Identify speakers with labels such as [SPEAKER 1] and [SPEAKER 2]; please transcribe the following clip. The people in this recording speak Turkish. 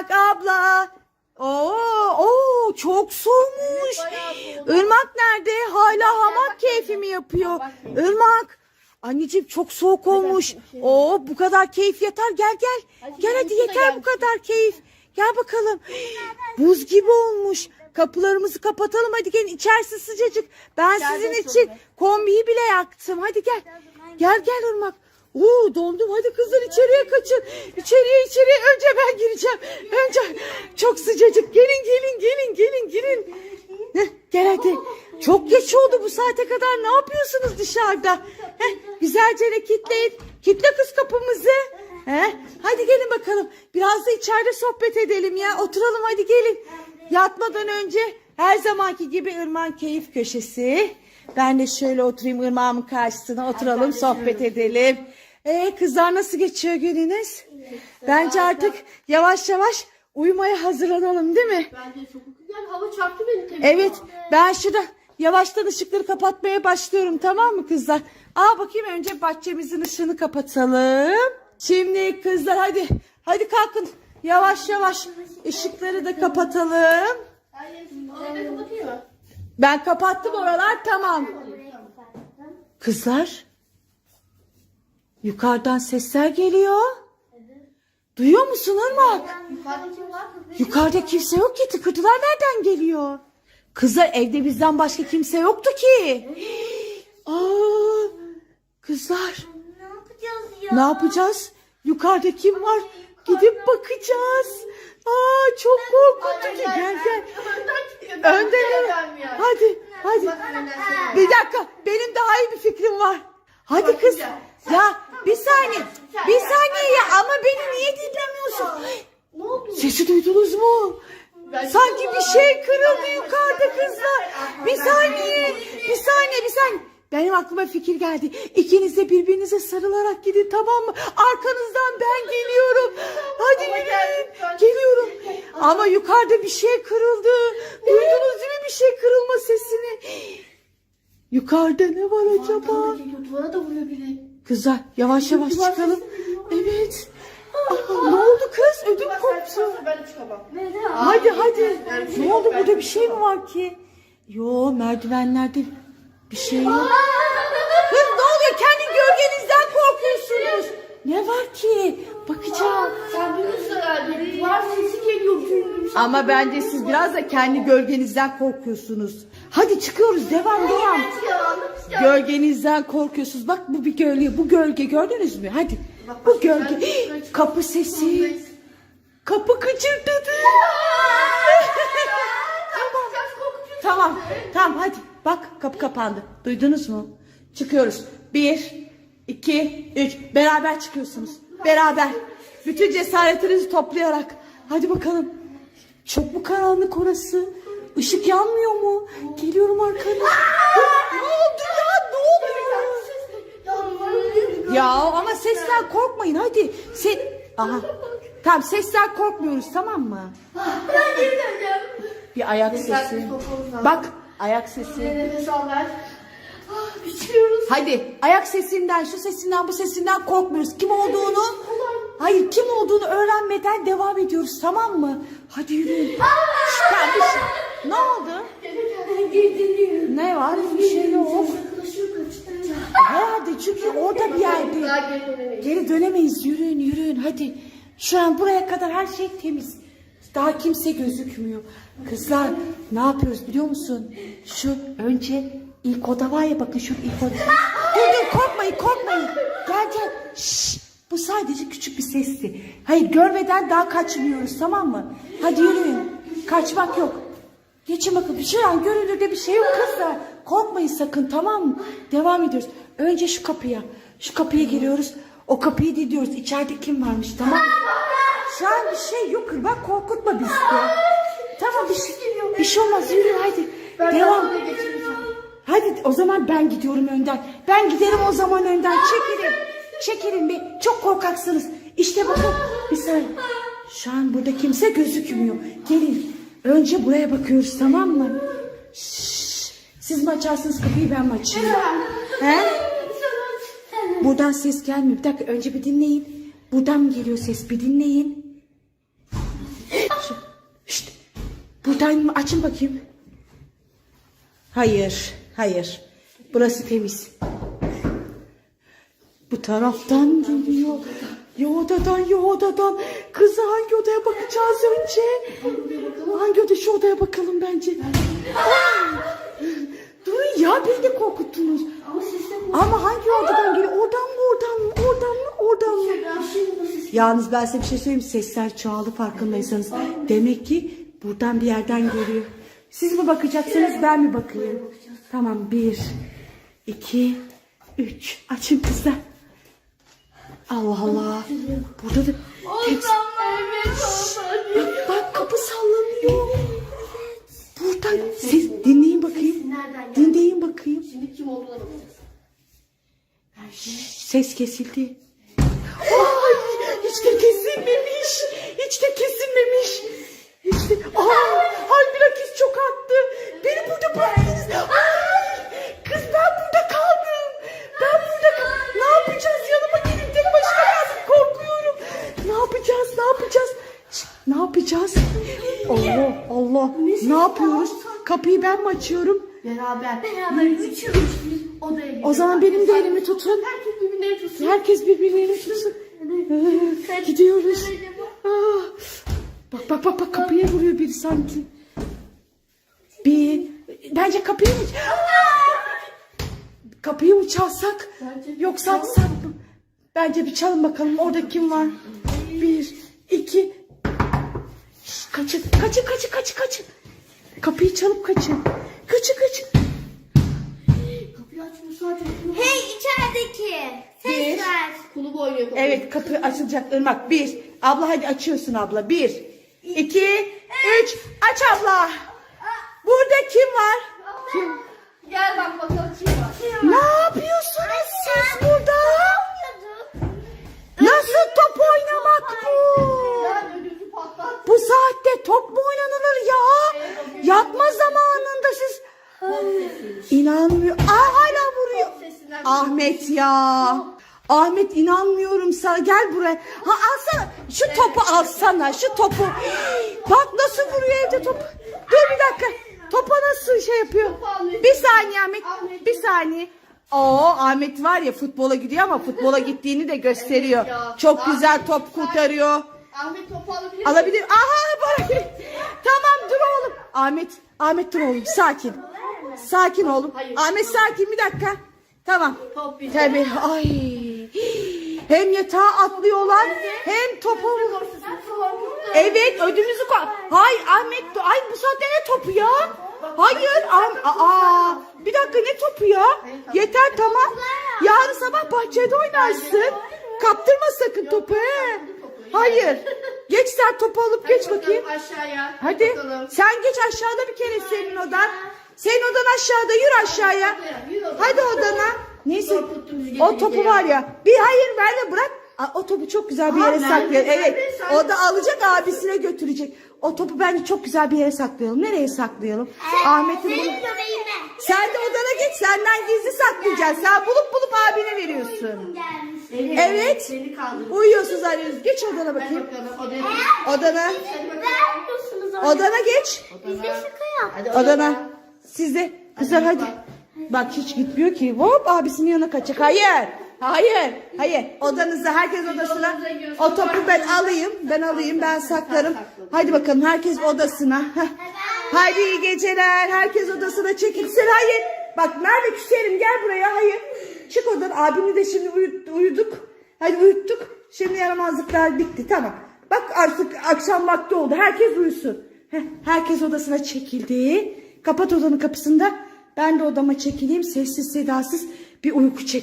[SPEAKER 1] Irmak abla. Oo, oo çok soğumuş. Irmak nerede? Hala hamak keyfi mi yapıyor? Irmak. Anneciğim çok soğuk olmuş. Oo bu kadar keyif yeter. Gel gel. Gel hadi yeter bu kadar keyif. Gel bakalım. Buz gibi olmuş. Kapılarımızı kapatalım hadi gelin içerisi sıcacık. Ben sizin için kombiyi bile yaktım. Hadi gel. Gel gel Irmak. Oo dondum hadi kızlar içeriye kaçın. İçeriye içeriye önce ben gireceğim. Önce çok sıcacık. Gelin gelin gelin gelin girin. Heh, gel hadi. Çok geç oldu bu saate kadar. Ne yapıyorsunuz dışarıda? Heh, güzelce de kitleyin. Kitle kız kapımızı. Heh, hadi gelin bakalım. Biraz da içeride sohbet edelim ya. Oturalım hadi gelin. Yatmadan önce her zamanki gibi ırmağın keyif köşesi. Ben de şöyle oturayım ırmağımın karşısına oturalım sohbet edelim. Ee kızlar nasıl geçiyor gününüz? Bence artık yavaş yavaş uyumaya hazırlanalım değil mi?
[SPEAKER 2] Bence çok güzel. Hava çarptı beni tabii.
[SPEAKER 1] Evet ben şurada yavaştan ışıkları kapatmaya başlıyorum tamam mı kızlar? Aa bakayım önce bahçemizin ışığını kapatalım. Şimdi kızlar hadi hadi kalkın yavaş yavaş ışıkları da kapatalım.
[SPEAKER 2] Hayır. Onu da kapatayım mı?
[SPEAKER 1] Ben kapattım oralar tamam. Kızlar yukarıdan sesler geliyor. Duyuyor musun Irmak?
[SPEAKER 2] Yukarıda
[SPEAKER 1] kimse yok ki tıkırtılar nereden geliyor? Kızlar evde bizden başka kimse yoktu ki. Aa, kızlar
[SPEAKER 3] Ne yapacağız ya?
[SPEAKER 1] ne yapacağız? Yukarıda kim var? Gidip bakacağız. Çok korkutucu. Gel gel. Önden? Hadi hadi. Bir dakika benim daha iyi bir fikrim var. Hadi kız. Ya bir saniye. Bir saniye ya ama beni niye dinlemiyorsun?
[SPEAKER 2] Ne oldu?
[SPEAKER 1] Sesi duydunuz mu? Sanki bir şey kırıldı yukarıda kızlar. Bir saniye, bir saniye, bir saniye. Benim aklıma fikir geldi. İkiniz de birbirinize sarılarak gidin tamam mı? Arkanızdan ben geliyorum. Hadi yürüyün. Geliyorum. Ama yukarıda bir şey kırıldı. Duydunuz değil mi bir şey kırılma sesini? Yukarıda ne var acaba?
[SPEAKER 2] Duvara da vuruyor biri.
[SPEAKER 1] Kızlar yavaş yavaş çıkalım. Evet. Aa, ne oldu kız? Ödüm koptu.
[SPEAKER 2] Ben çıkamam.
[SPEAKER 1] Hadi hadi. Ne oldu burada bir şey mi var ki? Yo merdivenlerde bir şey yok. Kız ne oluyor? Kendi gölgenizden korkuyorsunuz. Ne var ki? Bakacağım.
[SPEAKER 2] Sen biliyorsun herhalde. Duvar sesi geliyor. çünkü.
[SPEAKER 1] Ama bence siz biraz da kendi gölgenizden korkuyorsunuz. Hadi çıkıyoruz. Devam devam. Gölgenizden korkuyorsunuz. Bak bu bir gölge. Bu gölge gördünüz mü? Hadi. Bu gölge. Hii, Kapı sesi. Kapı kıcırdadı. Tamam. Tamam hadi. Bak kapı kapandı. Duydunuz mu? Çıkıyoruz. Bir, iki, üç. Beraber çıkıyorsunuz. Beraber. Bütün cesaretinizi toplayarak. Hadi bakalım. Çok mu karanlık orası? Işık yanmıyor mu? Geliyorum arkana. ne oldu ya? Ne oluyor? Ya ama sesten korkmayın hadi. Se Aha. Tamam sesten korkmuyoruz tamam mı?
[SPEAKER 2] Ben geri döneceğim.
[SPEAKER 1] Bir ayak sesi. Bak ayak sesi.
[SPEAKER 2] Nefes al ver. Ah, Biçiyoruz.
[SPEAKER 1] Hadi ayak sesinden, şu sesinden, bu sesinden korkmuyoruz. Kim olduğunu, hayır kim olduğunu öğrenmeden devam ediyoruz tamam mı? Hadi yürüyün. Kardeşim, ne oldu? Ne var? Bir şey yok. Herhalde çünkü orada bir yerde.
[SPEAKER 2] Daha geri dönemeyiz.
[SPEAKER 1] Geri dönemeyiz. Yürüyün yürüyün hadi. Şu an buraya kadar her şey temiz. Daha kimse gözükmüyor. Kızlar ne yapıyoruz biliyor musun? Şu önce ilk oda var ya bakın şu ilk oda. dur dur korkmayın korkmayın. Gel gel. Şşş, bu sadece küçük bir sesti. Hayır görmeden daha kaçmıyoruz tamam mı? Hadi yürüyün. Kaçmak yok. Geçin bakın şu an görünürde bir şey yok kızlar. Korkmayın sakın tamam mı? Devam ediyoruz. Önce şu kapıya. Şu kapıya giriyoruz. O kapıyı diliyoruz. İçeride kim varmış tamam mı? Şu an bir şey yok. Bak korkutma bizi. Tamam bir şey, bir şey olmaz. Yürü hadi.
[SPEAKER 2] Ben
[SPEAKER 1] Devam. Hadi o zaman ben gidiyorum önden. Ben giderim o zaman önden. Çekilin. Çekilin bir. Çok korkaksınız. İşte bakın. Bir saniye. Şu an burada kimse gözükmüyor. Gelin. Önce buraya bakıyoruz tamam mı? Şşş. Siz mi açarsınız kapıyı ben mi açayım? He? Buradan ses gelmiyor. Bir dakika önce bir dinleyin. Buradan mı geliyor ses? Bir dinleyin. Buradan mı? Açın bakayım. Hayır. Hayır. Burası temiz. Bu taraftan geliyor. Ya odadan ya odadan. Kızı hangi odaya bakacağız önce? Hangi oda? Şu odaya bakalım bence. Durun ya beni de korkuttunuz.
[SPEAKER 2] Ama
[SPEAKER 1] Ama hangi odadan geliyor? Oradan mı oradan mı? Oradan mı oradan mı? Yalnız ben size bir şey söyleyeyim. Sesler çoğaldı farkındaysanız. Demek ki buradan bir yerden geliyor. Siz mi bakacaksınız ben mi bakayım? Tamam bir, iki, üç. Açın kızlar. Allah Allah. Burada da tek... Bak, bak kapı sallanıyor. Buradan siz dinleyin bakayım. Dinleyin bakayım.
[SPEAKER 2] Şimdi kim olduğuna bakacağız.
[SPEAKER 1] Ses kesildi. Ay, hiç de kesilmemiş. Hiç de kesilmemiş. De... Aa, bilakis çok arttı. Beni burada bıraktınız. Ay, kız ben burada kaldım. Ben burada kaldım. Ne yapacağız? Yanıma gelin tek başına kaldım. Korkuyorum. Ne yapacağız? Ne yapacağız? Ne yapacağız? Allah Allah. Ne yapıyoruz? Kapıyı ben mi açıyorum?
[SPEAKER 2] Beraber. Beraber üçümüz biz odaya gidelim.
[SPEAKER 1] O zaman benim de elimi tutun.
[SPEAKER 2] Herkes birbirine tutsun.
[SPEAKER 1] Herkes birbirlerini tutsun. Ee, Gidiyoruz. Bak bak bak bak kapıya vuruyor biri sanki. Bir bence kapıyı mı kapıyı mı çalsak yoksa açsak mı? Bence bir çalın bakalım orada kim var? Bir, iki. Şş, kaçın, kaçın, kaçın, kaçın, kaçın. Kapıyı çalıp kaçın. Kaçın, kaçın.
[SPEAKER 2] Kapıyı açmıyor sadece.
[SPEAKER 3] Hey içerideki.
[SPEAKER 1] Bir.
[SPEAKER 3] Ses ver.
[SPEAKER 2] Kulüp oynuyor. kapıyı.
[SPEAKER 1] Evet kapı açılacak Irmak. Bir. Abla hadi açıyorsun abla. Bir. İki, Üç. Aç abla. Burada kim var? Kim?
[SPEAKER 2] Gel bak bakalım kim var.
[SPEAKER 1] Ne yapıyorsunuz siz burada? Nasıl top oynamak bu? Bu saatte top mu oynanılır ya? Yatma zamanında siz... İnanmıyor. Aa hala vuruyor. Ahmet ya. Ahmet inanmıyorum sana. Gel buraya. Ha alsana. Şu topu alsana. Şu topu. Bak nasıl vuruyor evde top. Dur bir dakika. Topa nasıl şey yapıyor? Bir saniye Ahmet. Bir saniye. Oo Ahmet var ya futbola gidiyor ama futbola gittiğini de gösteriyor. Çok güzel top kurtarıyor.
[SPEAKER 2] Ahmet topu alabilir?
[SPEAKER 1] Alabilir. Aha bana Tamam dur oğlum. Ahmet, Ahmet dur oğlum. Sakin. Sakin oğlum. Ahmet sakin bir dakika. Tamam. Tabii. Ay. Hem yatağa atlıyorlar hem topu. Evet ödümüzü koy. Hayır Ahmet. Ay bu saatte ne topu ya? Hayır. Aa, bir dakika ne topu ya? Yeter tamam. Yarın sabah bahçede oynarsın. Kaptırma sakın topu he. Hayır. Geç sen topu alıp geç bakayım.
[SPEAKER 2] Aşağıya.
[SPEAKER 1] Hadi sen geç aşağıda bir kere senin odan. Senin odan aşağıda yürü aşağıya. Hadi odana. Neyse o topu var
[SPEAKER 2] ya.
[SPEAKER 1] Bir hayır ver de bırak. Aa, o topu çok güzel bir
[SPEAKER 2] Aa,
[SPEAKER 1] yere
[SPEAKER 2] nerede,
[SPEAKER 1] saklayalım.
[SPEAKER 2] nerede?
[SPEAKER 1] Evet.
[SPEAKER 2] Sen-
[SPEAKER 1] O da alacak abisine götürecek. O topu bence çok güzel bir yere saklayalım. Nereye saklayalım? Ahmet'in bunu.
[SPEAKER 3] Senin göbeğine.
[SPEAKER 1] Sen de odana geç. Senden gizli saklayacaksın. Sen bulup bulup abine veriyorsun.
[SPEAKER 3] Gelmiş.
[SPEAKER 1] Evet.
[SPEAKER 2] Seni kaldırır.
[SPEAKER 1] Uyuyorsunuz arıyoruz. Geç odana bakayım.
[SPEAKER 2] odaya.
[SPEAKER 1] Odana.
[SPEAKER 3] Vermiyorsunuz.
[SPEAKER 1] Odana geç.
[SPEAKER 3] Bize şaka yap.
[SPEAKER 2] Hadi
[SPEAKER 1] Odana. Siz de. Kızlar hadi. Bak hiç gitmiyor ki. Hop abisinin yanına kaçacak. Hayır. Hayır. Hayır. Odanızda herkes odasına. O topu ben alayım. Ben alayım. Ben saklarım. Hadi bakalım herkes odasına. Hadi iyi geceler. Herkes odasına çekilsin. Hayır. Bak Merve küserim gel buraya. Hayır. Çık odan. Abini de şimdi uyuduk. Hadi uyuttuk. Şimdi yaramazlıklar bitti. Tamam. Bak artık akşam vakti oldu. Herkes uyusun. Heh, herkes odasına çekildi. Kapat odanın kapısında. Ben de odama çekileyim. Sessiz sedasız bir uyku çekelim.